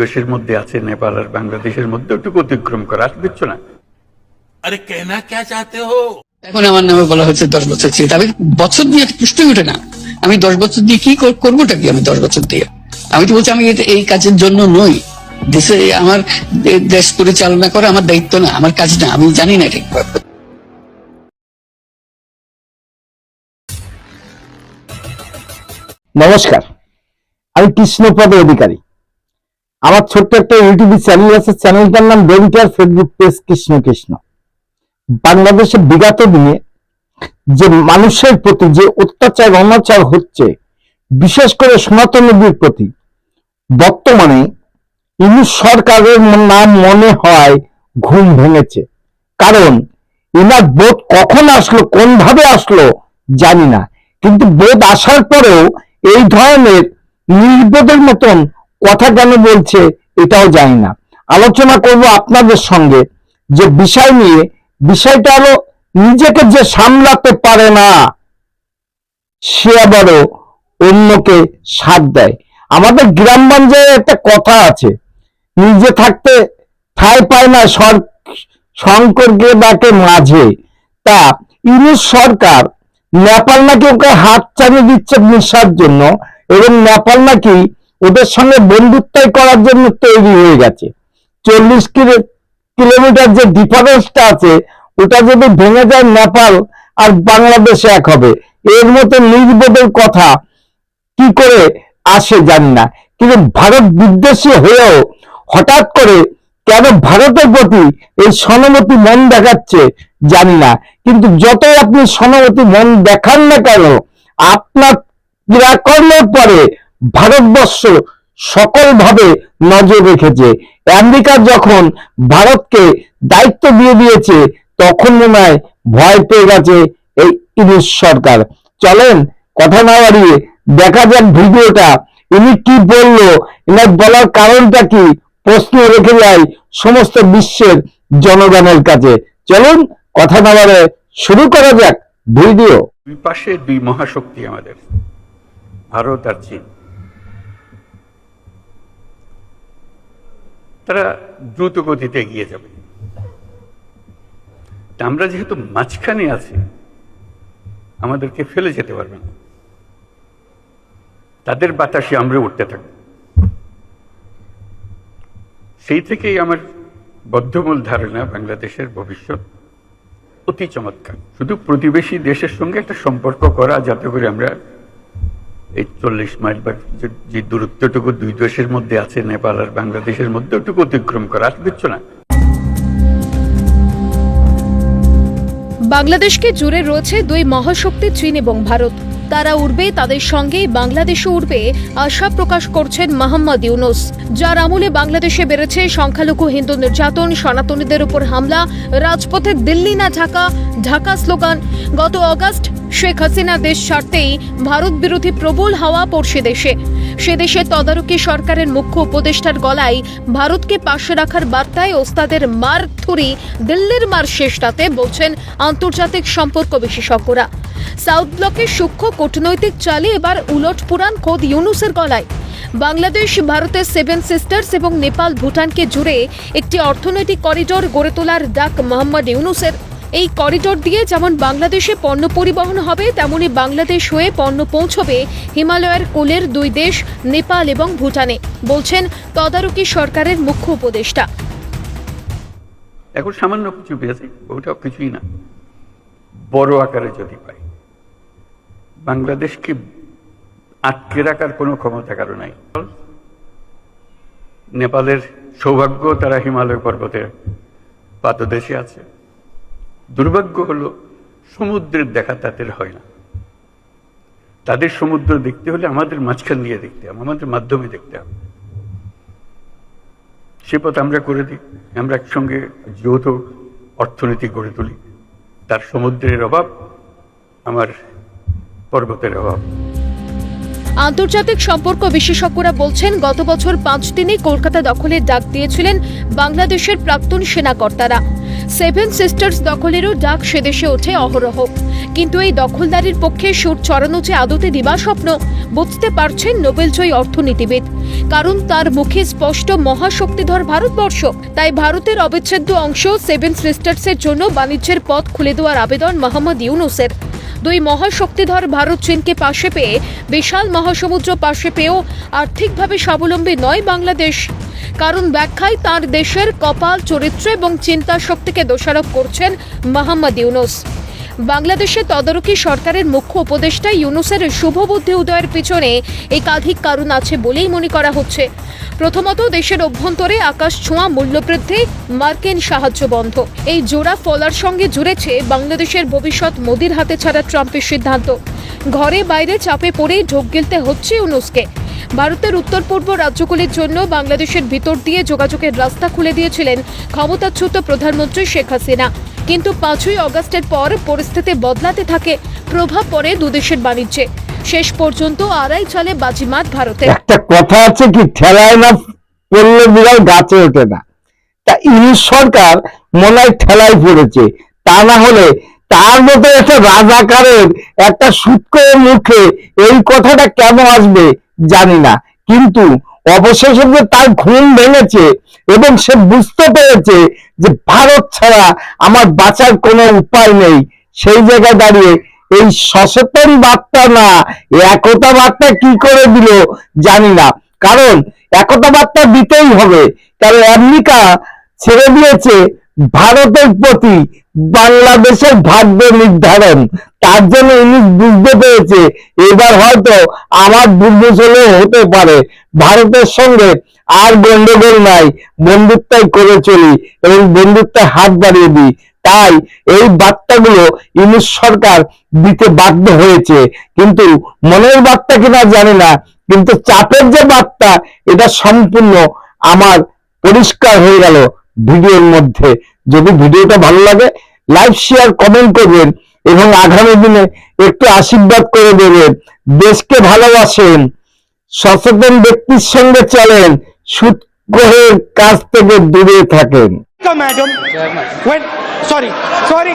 দেশের মধ্যে আছে নেপাল আর বাংলাদেশের মধ্যে একটু অতিক্রম করা আর না। আরে কেনা কে চাতে হো? এখন আমার নামে বলা হয়েছে দশ বছর ছিল আমি বছর দিয়ে পুষ্টি ওঠে না। আমি দশ বছর দিয়ে কি করবোটা কি আমি দশ বছর দিয়ে? আমি তো বলছি আমি এই কাজের জন্য নই। দেশে আমার দেশ পরিচালনা করা আমার দায়িত্ব না আমার কাজ না। আমি জানি না ঠিক নমস্কার। আমি কৃষ্ণপদ অধিকারী। আমার ছোট্ট একটা ইউটিউব চ্যানেল আছে চ্যানেলটার নাম বেবিটার ফেসবুক পেজ কৃষ্ণ কৃষ্ণ বাংলাদেশে বিগত দিনে যে মানুষের প্রতি যে অত্যাচার, অনাচার হচ্ছে, বিশেষ করে সনাতন নদীর প্রতি, বর্তমানে ইংলিশ সরকারের নাম মনে হয় ঘুম ভেঙেছে। কারণ এনার বোধ কখন আসলো কোন ভাবে আসলো জানি না। কিন্তু বোধ আসার পরেও এই ধরনের নির্বোধের মতন কথা কেন বলছে এটাও জানি না। আলোচনা করব আপনাদের সঙ্গে যে বিষয় নিয়ে, বিষয়টা হলো নিজেকে যে সামলাতে পারে না, সে আবারও অন্যকে সাথ দেয়। আমাদের গ্রাম গ্রামগঞ্জে একটা কথা আছে, নিজে থাকতে ঠাই পায় না শঙ্করকে ডাকে মাঝে। তা ইউনিশ সরকার নেপাল নাকি ওকে হাত চালিয়ে দিচ্ছে মিশার জন্য, এবং নেপাল নাকি ওদের সঙ্গে বন্ধুত্বই করার জন্য তৈরি হয়ে গেছে। চল্লিশ কিলো কিলোমিটার যে ডিফারেন্সটা আছে, ওটা যদি ভেঙে যায় নেপাল আর বাংলাদেশে এক হবে। এর মতো নির্বোধের কথা কি করে আসে জানি না। কিন্তু ভারত বিদ্বেষী হয়েও হঠাৎ করে কেন ভারতের প্রতি এই সনমতি মন দেখাচ্ছে জানি না। কিন্তু যতই আপনি সনমতি মন দেখান না কেন, আপনার ক্রিয়াকর্মের পরে ভারতবর্ষ সকলভাবে নজর রেখেছে। আমেরিকা যখন ভারতকে দায়িত্ব দিয়ে দিয়েছে, তখন মনে হয় ভয় পেয়ে গেছে এই ইংলিশ সরকার। চলেন, কথা না বাড়িয়ে দেখা যাক ভিডিওটা। ইনি কি বলল, এনার বলার কারণটা কি? প্রশ্ন রেখে যায় সমস্ত বিশ্বের জনগণের কাছে। চলুন, কথা না বাড়ে শুরু করা যাক ভিডিও। দুই পাশে দুই মহাশক্তি আমাদের, ভারত আর চীন। তারা দ্রুত গতিতে এগিয়ে যাবে। আমরা যেহেতু মাঝখানে আছি, আমাদেরকে ফেলে যেতে পারবে না। তাদের বাতাসে আমরা উঠতে থাকব। সেই থেকেই আমার বদ্ধমূল ধারণা বাংলাদেশের ভবিষ্যৎ অতি চমৎকার। শুধু প্রতিবেশী দেশের সঙ্গে একটা সম্পর্ক করা, যাতে করে আমরা এই চল্লিশ মাইল বা যে- দূরত্বটুকু দুই দেশের মধ্যে আছে, নেপাল আর বাংলাদেশের মধ্যে ওটুকু অতিক্রম করা কিচ্ছু না। বাংলাদেশকে জুড়ে রয়েছে দুই মহাশক্তি চীন এবং ভারত। তারা উঠবে তাদের সঙ্গেই বাংলাদেশও উঠবে আশা প্রকাশ করছেন মোহাম্মদ ইউনুস, যার আমলে বাংলাদেশে বেড়েছে সংখ্যালঘু হিন্দু নির্যাতন, সনাতনীদের উপর হামলা, রাজপথে দিল্লি না ঢাকা ঢাকা স্লোগান, গত অগাস্ট শেখ হাসিনা দেশ ছাড়তেই ভারত বিরোধী প্রবল হাওয়া পড়ছে দেশে। সে দেশে তদারকি সরকারের মুখ্য উপদেষ্টার গলায় ভারতকে পাশে রাখার বার্তায় ওস্তাদের মার থুরি দিল্লির মার শেষটাতে বলছেন আন্তর্জাতিক সম্পর্ক বিশেষজ্ঞরা। সাউথ ব্লকের সূক্ষ্ম কূটনৈতিক চালে এবার উলট পুরাণ খোদ ইউনুসের গলায়। বাংলাদেশ, ভারতের সেভেন সিস্টার্স এবং নেপাল, ভুটানকে জুড়ে একটি অর্থনৈতিক করিডোর গড়ে তোলার ডাক মোহাম্মদ ইউনুসের। এই করিডোর দিয়ে যেমন বাংলাদেশে পণ্য পরিবহন হবে, তেমনি বাংলাদেশ হয়ে পণ্য পৌঁছবে হিমালয়ের কোলের দুই দেশ, নেপাল এবং ভুটানে, বলছেন তদারকি সরকারের মুখ্য উপদেষ্টা। এখন সামান্য কিছু পেয়েছে ওটাও কিছুই না। বড় আকারে যদি পাই। বাংলাদেশকে আটকে রাখার কোনো ক্ষমতা কারও নাই। নেপালের সৌভাগ্য, তারা হিমালয় পর্বতের পাদদেশে আছে। দুর্ভাগ্য হলো, সমুদ্রের দেখা তাদের হয় না। তাদের সমুদ্র দেখতে হলে আমাদের মাঝখান দিয়ে দেখতে হবে, আমাদের মাধ্যমে দেখতে হবে। সে পথ আমরা করে দিই, আমরা একসঙ্গে যৌথ অর্থনীতি গড়ে তুলি। তার সমুদ্রের অভাব, আমার পর্বতের অভাব। আন্তর্জাতিক সম্পর্ক বিশেষজ্ঞরা বলছেন, গত বছর পাঁচ দিনে কলকাতা দখলের ডাক দিয়েছিলেন বাংলাদেশের প্রাক্তন সেনাকর্তারা। সেভেন সিস্টার্স দখলেরও ডাক সেদেশে ওঠে অহরহ। কিন্তু এই দখলদারির পক্ষে সুর চড়ানো যে আদতে দিবা স্বপ্ন, বুঝতে পারছেন নোবেলজয়ী অর্থনীতিবিদ। কারণ তার মুখে স্পষ্ট মহাশক্তিধর ভারতবর্ষ। তাই ভারতের অবিচ্ছেদ্য অংশ সেভেন সিস্টার্সের জন্য বাণিজ্যের পথ খুলে দেওয়ার আবেদন মোহাম্মদ ইউনুসের। দুই মহাশক্তিধর ভারত চীনকে পাশে পেয়ে, বিশাল মহাসমুদ্র পাশে পেয়েও আর্থিকভাবে স্বাবলম্বী নয় বাংলাদেশ। কারণ ব্যাখ্যায় তার দেশের কপাল, চরিত্র এবং চিন্তা শক্তিকে দোষারোপ করছেন মোহাম্মদ ইউনুস। বাংলাদেশে তদারকি সরকারের মুখ্য উপদেষ্টা ইউনুসের শুভবুদ্ধি উদয়ের পিছনে একাধিক কারণ আছে বলেই মনে করা হচ্ছে। প্রথমত, দেশের অভ্যন্তরে আকাশ ছোঁয়া মূল্যবৃদ্ধি, মার্কিন সাহায্য বন্ধ। এই জোড়া ফলার সঙ্গে জুড়েছে বাংলাদেশের ভবিষ্যৎ মোদির হাতে ছাড়া ট্রাম্পের সিদ্ধান্ত। ঘরে বাইরে চাপে পড়েই ঢোক গিলতে হচ্ছে ইউনুসকে। ভারতের উত্তর পূর্ব রাজ্যগুলির জন্য বাংলাদেশের ভিতর দিয়ে যোগাযোগের রাস্তা খুলে দিয়েছিলেন ক্ষমতাচ্যুত প্রধানমন্ত্রী শেখ হাসিনা। কিন্তু পাঁচই অগস্টের পর পরিস্থিতি বদলাতে থাকে, প্রভাব পড়ে দুদেশের বাণিজ্যে। শেষ পর্যন্ত আড়াই চালে বাজিমাত ভারতের। একটা কথা আছে কি, ঠেলায় না পড়লে বিড়াল গাছে ওঠে না। তা ইংলিশ সরকার মনে হয় ঠেলায় পড়েছে। তা না হলে তার মতো একটা রাজাকারের একটা সূত্র মুখে এই কথাটা কেন আসবে জানি না। কিন্তু অবশেষে যে তার ঘুম ভেঙেছে এবং সে বুঝতে পেরেছে যে ভারত ছাড়া আমার বাঁচার কোনো উপায় নেই, সেই জায়গায় দাঁড়িয়ে এই সচেতন বার্তা না, একতা বার্তা কি করে দিল জানি না। কারণ একতা বার্তা দিতেই হবে। কারণ আমেরিকা ছেড়ে দিয়েছে ভারতের প্রতি বাংলাদেশের ভাগ্য নির্ধারণ। তার জন্য ইংলিশ বুঝতে পেরেছে, এবার হয়তো আমার দুর্বশলেও হতে পারে। ভারতের সঙ্গে আর গন্ডগোল নাই, বন্ধুত্বই করে চলি এবং বন্ধুত্বে হাত বাড়িয়ে দিই। তাই এই বার্তাগুলো ইংলিশ সরকার দিতে বাধ্য হয়েছে। কিন্তু মনের বার্তা কিনা জানি না, কিন্তু চাপের যে বার্তা, এটা সম্পূর্ণ আমার পরিষ্কার হয়ে গেল ভিডিওর মধ্যে। যদি ভিডিওটা ভালো লাগে লাইক শেয়ার কমেন্ট করবেন এবং আগামী দিনে একটু আশীর্বাদ করে দেবেন। দেশকে ভালোবাসেন সচেতন ব্যক্তির সঙ্গে চলেন সুদ গ্রহের কাছ থেকে দূরে থাকেন। Madam sorry sorry.